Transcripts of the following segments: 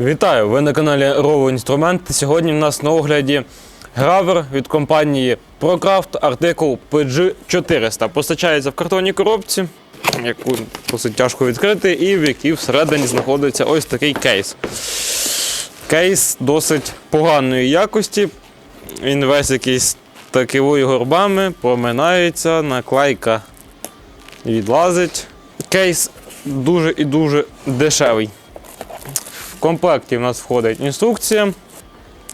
Вітаю! Ви на каналі Rovo Інструменти. Сьогодні в нас на огляді гравер від компанії ProCraft артикул PG400. Постачається в картонній коробці, яку досить тяжко відкрити, і в якій всередині знаходиться ось такий кейс. Кейс досить поганої якості. Він весь якийсь такивою горбами, проминається, наклейка відлазить. Кейс дуже і дуже дешевий. Комплекті в нас входить інструкція,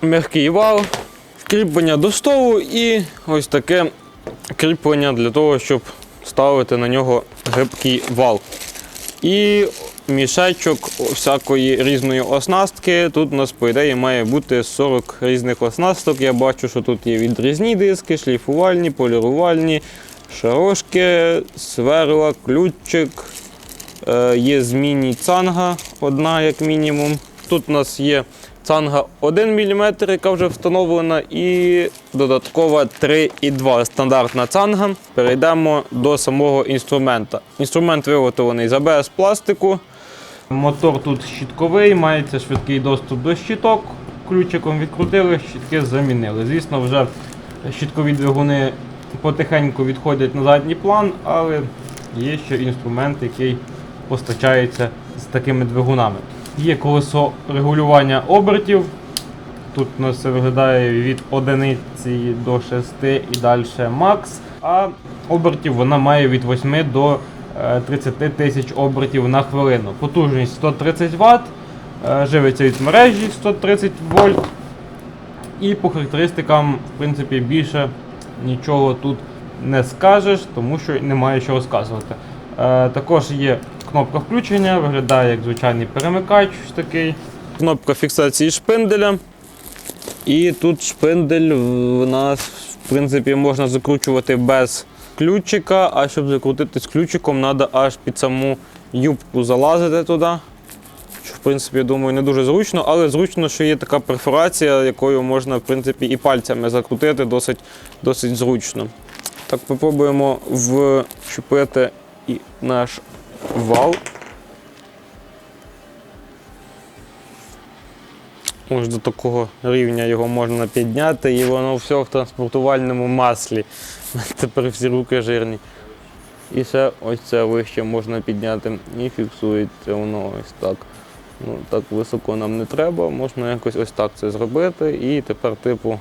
м'який вал, кріплення до столу і ось таке кріплення для того, щоб ставити на нього гибкий вал. І мішечок всякої різної оснастки. Тут у нас, по ідеї, має бути 40 різних оснасток. Я бачу, що тут є відрізні диски, шліфувальні, полірувальні, шарошки, сверла, ключик. Е, Є змінні цанга, одна як мінімум. Тут у нас є цанга 1 мм, яка вже встановлена, і додаткова 3,2 стандартна цанга. Перейдемо до самого інструмента. Інструмент виготовлений з АБС пластику. Мотор тут щітковий, мається швидкий доступ до щиток. Ключиком відкрутили, щітки замінили. Звісно, вже щиткові двигуни потихеньку відходять на задній план, але є ще інструмент, який постачається з такими двигунами. Є колесо регулювання обертів. Тут у нас це виглядає від одиниці до 6 і далі макс. А обертів вона має від 8 до е, 30 тисяч обертів на хвилину. Потужність 130 Вт, е, живиться від мережі 130 вольт. І по характеристикам, в принципі, більше нічого тут не скажеш, тому що немає що розказувати. Е, також є кнопка включення, виглядає як звичайний перемикач такий. Кнопка фіксації шпинделя. І тут шпиндель в нас, в принципі, можна закручувати без ключика, а щоб закрутити з ключиком, треба аж під саму юбку залазити туди. Що, в принципі, я думаю, не дуже зручно, але зручно, що є така перфорація, якою можна, в принципі, і пальцями закрутити досить, досить зручно. Так, попробуємо вчепити і наш вал. Ось до такого рівня його можна підняти, і воно все в транспортувальному маслі. Тепер всі руки жирні. І ще ось це вище можна підняти і фіксується воно ось так. Ну, Так високо нам не треба, можна якось ось так це зробити. І тепер, типу,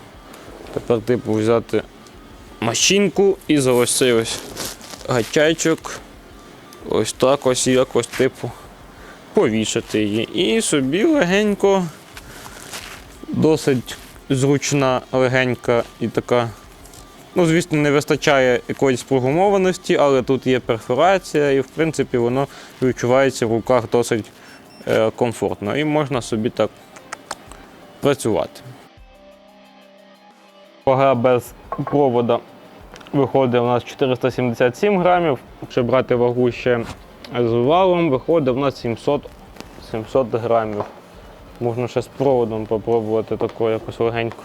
тепер, типу, взяти машинку і за ось цей ось гачайчик. Ось так ось якось, типу, повішати її. І собі легенько, досить зручна, легенька і така. Ну, звісно, не вистачає якоїсь програмованості, але тут є перфорація, і в принципі воно відчувається в руках досить е, комфортно. І можна собі так працювати. Вага без провода виходить у нас 477 грамів. Якщо брати вагу ще з валом, виходить у нас 700, 700 грамів. Можна ще з проводом попробувати тако якось легенько.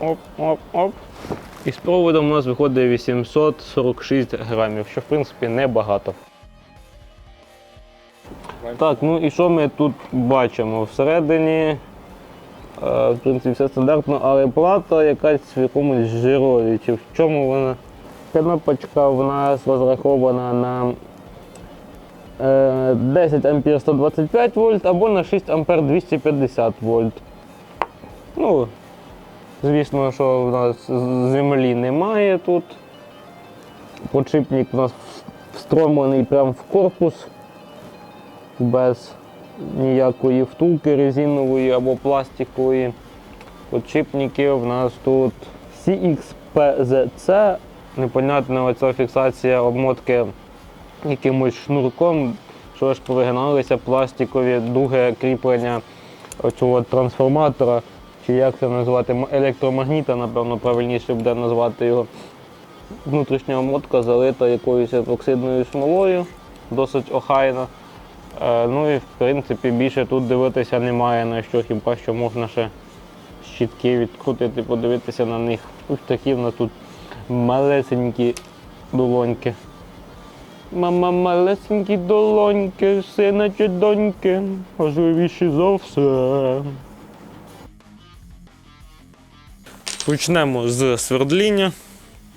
Оп, оп, оп. І з проводом у нас виходить 846 грамів, що в принципі небагато. Так, ну і що ми тут бачимо? Всередині, в принципі, все стандартно, але плата якась в якомусь жирові. Чи в чому вона? Кнопочка в нас розрахована на е, 10 ампер 125 вольт або на 6 ампер 250 вольт. Ну, Звісно, що в нас землі немає тут. Подшипник у нас встромлений прямо в корпус без ніякої втулки резинової або пластикової. Подшипники в нас тут CXPZC. Непонятна оця фіксація обмотки якимось шнурком, що ж повигиналися пластикові дуги кріплення оцього трансформатора чи як це назвати, електромагніта, напевно, правильніше буде назвати його. Внутрішня мотка залита якоюсь епоксидною смолою, досить охайна. Е, ну і в принципі більше тут дивитися немає на що, хіба що можна ще щітки відкрутити, подивитися на них. Ось такі в нас тут малесенькі долоньки. Мама малесенькі долоньки, сина чи доньки, важливіші за все. Почнемо з свердління.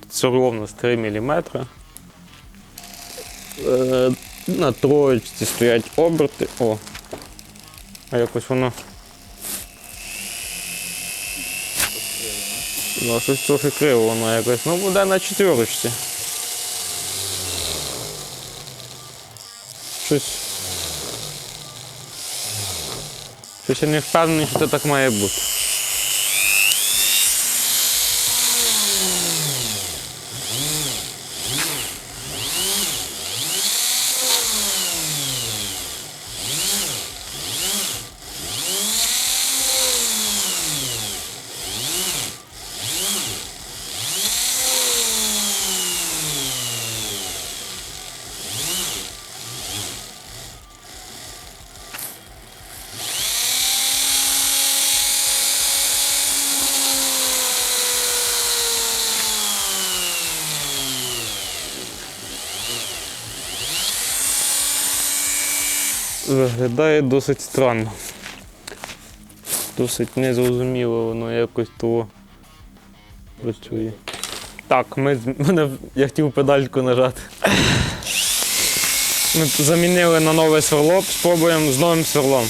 Сверло в нас 3 мм. На троєчці стоять оберти. О. А якось воно. Ну, щось трохи криво воно якось. Ну буде на четверочці. Щось. Щось я не впевнений, що це так має бути. Виглядає досить странно. Досить незрозуміло, воно якось того працює. Так, ми, мене, я хотів педальку нажати. Ми замінили на нове сверло, спробуємо з новим сверлом.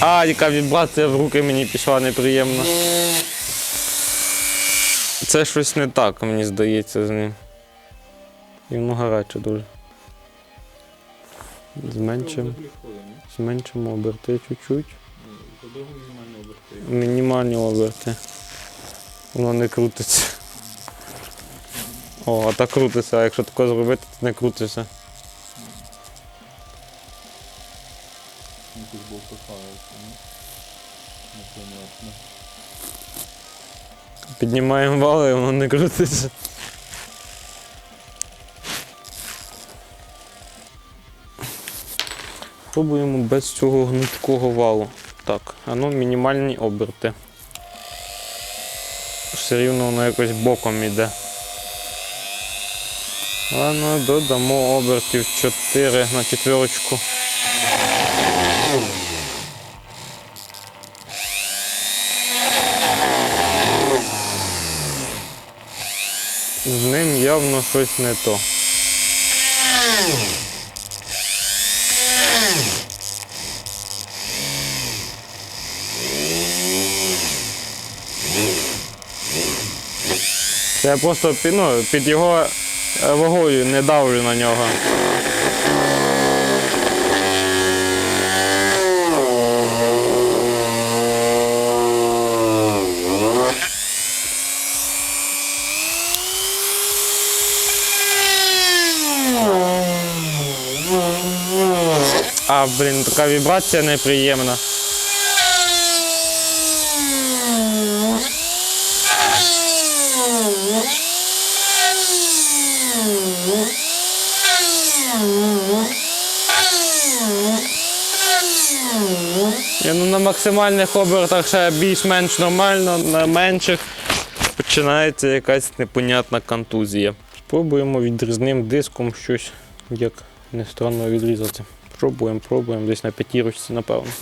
А, яка вібрація в руки мені пішла неприємна. Це щось не так, мені здається, з ним. Воно гаряче дуже. Зменшимо, зменшимо оберти чуть-чуть. Мінімальні оберти. Воно не крутиться. О, а так крутиться, а якщо таке зробити, то не крутиться. Якось ну. Непонятно. Піднімаємо вали, і воно не крутиться. Пробуємо без цього гнуткого валу. Так, а ну мінімальні оберти. Все рівно воно якось боком іде. Ладно, додамо обертів 4 на четверочку. З ним явно щось не то. Я просто ну, під його е, вагою не давлю на нього. А, блін, така вібрація неприємна. Ну, на максимальних обертах ще більш-менш нормально, на менших починається якась непонятна контузія. Спробуємо відрізним диском щось, як не странно відрізати. Пробуємо, пробуємо, десь на п'ятірочці, напевно.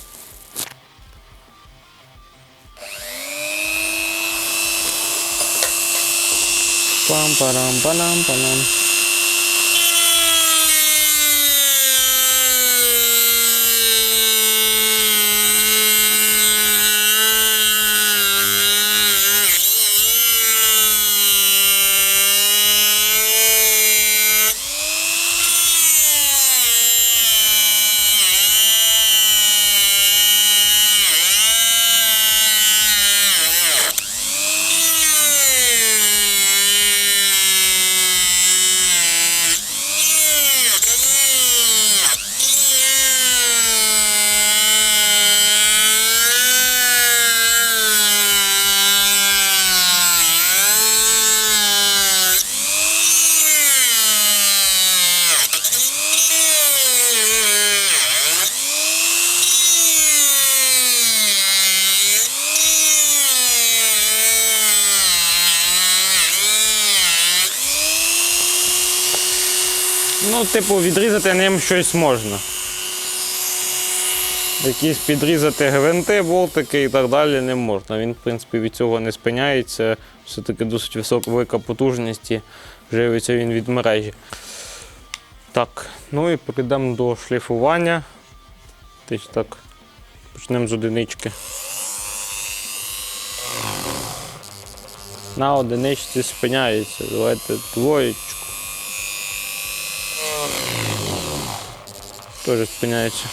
Пам-парам-панам-панам. Типу, відрізати ним щось можна. Якісь підрізати гвинти, болтики і так далі не можна. Він, в принципі, від цього не спиняється. Все-таки досить висока потужність і живиться він від мережі. Так, ну і перейдемо до шліфування. Десь так. Почнемо з одинички. На одиничці спиняється. Давайте двоєчку. Теж спиняється.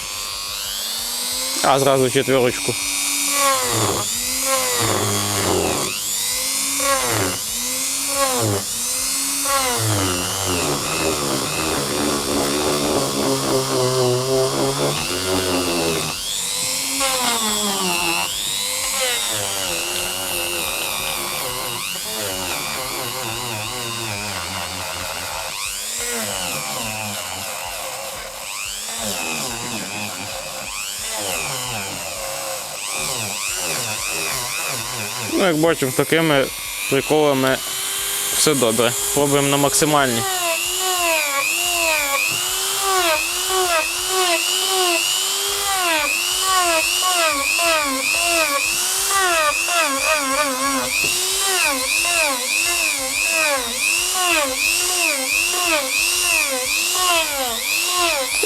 А зразу четверочку. Ну, як бачимо, такими приколами все добре. Пробуємо на максимальні.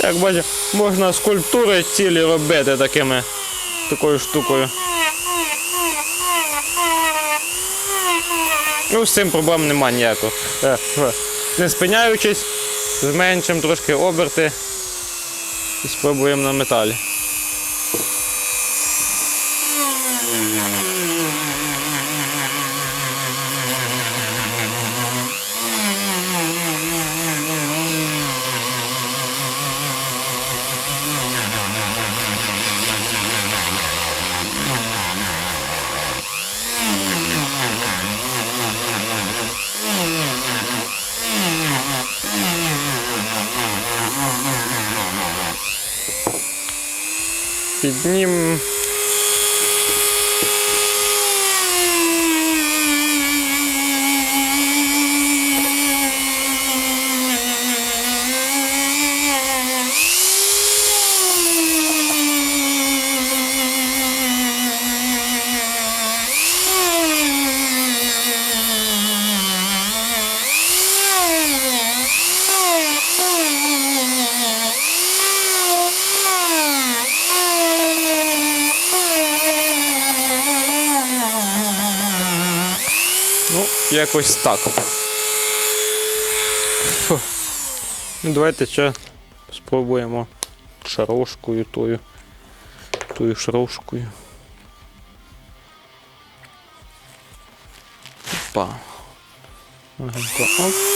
Як бачимо, можна скульптури цілі робити такими такою штукою. Ну, з цим проблем немає ніякого. Е, е, Не спиняючись, зменшимо трошки оберти і спробуємо на металі. Ну, якось так. Фу. Ну, давайте ще спробуємо шарошкою тою. Тою шарошкою. Опа. Ага.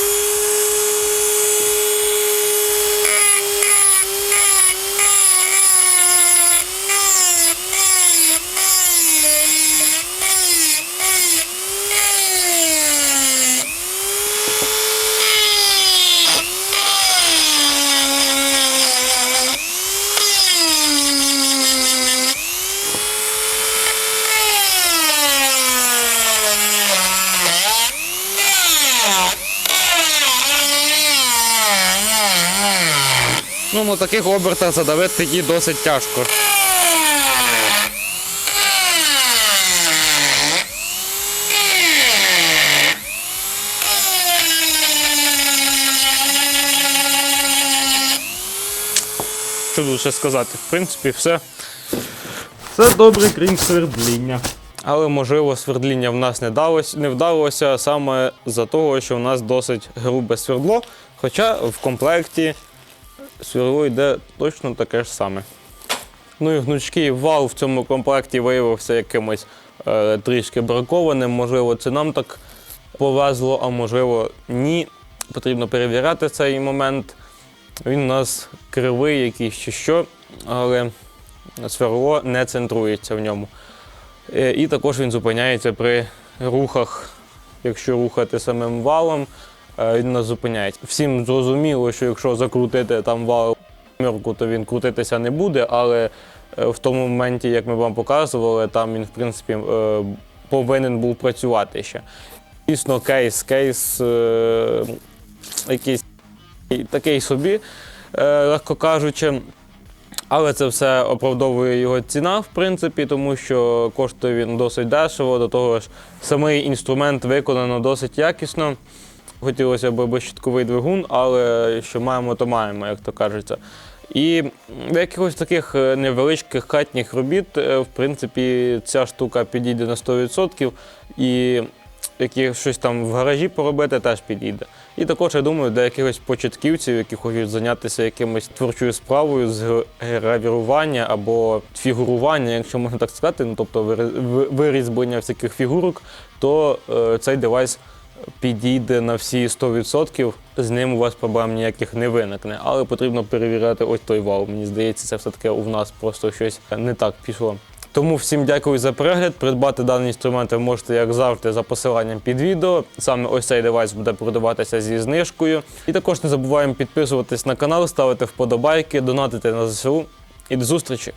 Ну, на таких обертах задавити її досить тяжко. Що тут ще сказати? В принципі, все. Все добре, крім свердління. Але можливо свердління в нас не вдалося, не вдалося саме за того, що в нас досить грубе свердло. Хоча в комплекті сверло йде точно таке ж саме. Ну і гнучкий вал в цьому комплекті виявився якимось е, трішки бракованим. Можливо, це нам так повезло, а можливо, ні. Потрібно перевіряти цей момент. Він у нас кривий якийсь чи що, але сверло не центрується в ньому. Е, І також він зупиняється при рухах, якщо рухати самим валом, він нас зупиняється. Всім зрозуміло, що якщо закрутити там вал мірку, то він крутитися не буде, але е, в тому моменті, як ми вам показували, там він, в принципі, е, повинен був працювати ще. Дійсно, кейс, кейс, е, якийсь такий собі, е, легко кажучи. Але це все оправдовує його ціна, в принципі, тому що коштує він досить дешево, до того ж, самий інструмент виконано досить якісно. Хотілося б безщитковий двигун, але що маємо, то маємо, як то кажеться. І для якихось таких е, невеличких хатніх робіт, е, в принципі, ця штука підійде на 100%. І як щось там в гаражі поробити, теж підійде. І також, я думаю, для якихось початківців, які хочуть зайнятися якимось творчою справою з гравірування або фігурування, якщо можна так сказати, ну тобто вирізблення всяких фігурок, то е, цей девайс підійде на всі 100%, з ним у вас проблем ніяких не виникне. Але потрібно перевіряти ось той вал. Мені здається, це все-таки у нас просто щось не так пішло. Тому всім дякую за перегляд. Придбати даний інструмент ви можете, як завжди, за посиланням під відео. Саме ось цей девайс буде продаватися зі знижкою. І також не забуваємо підписуватись на канал, ставити вподобайки, донатити на ЗСУ. І до зустрічі!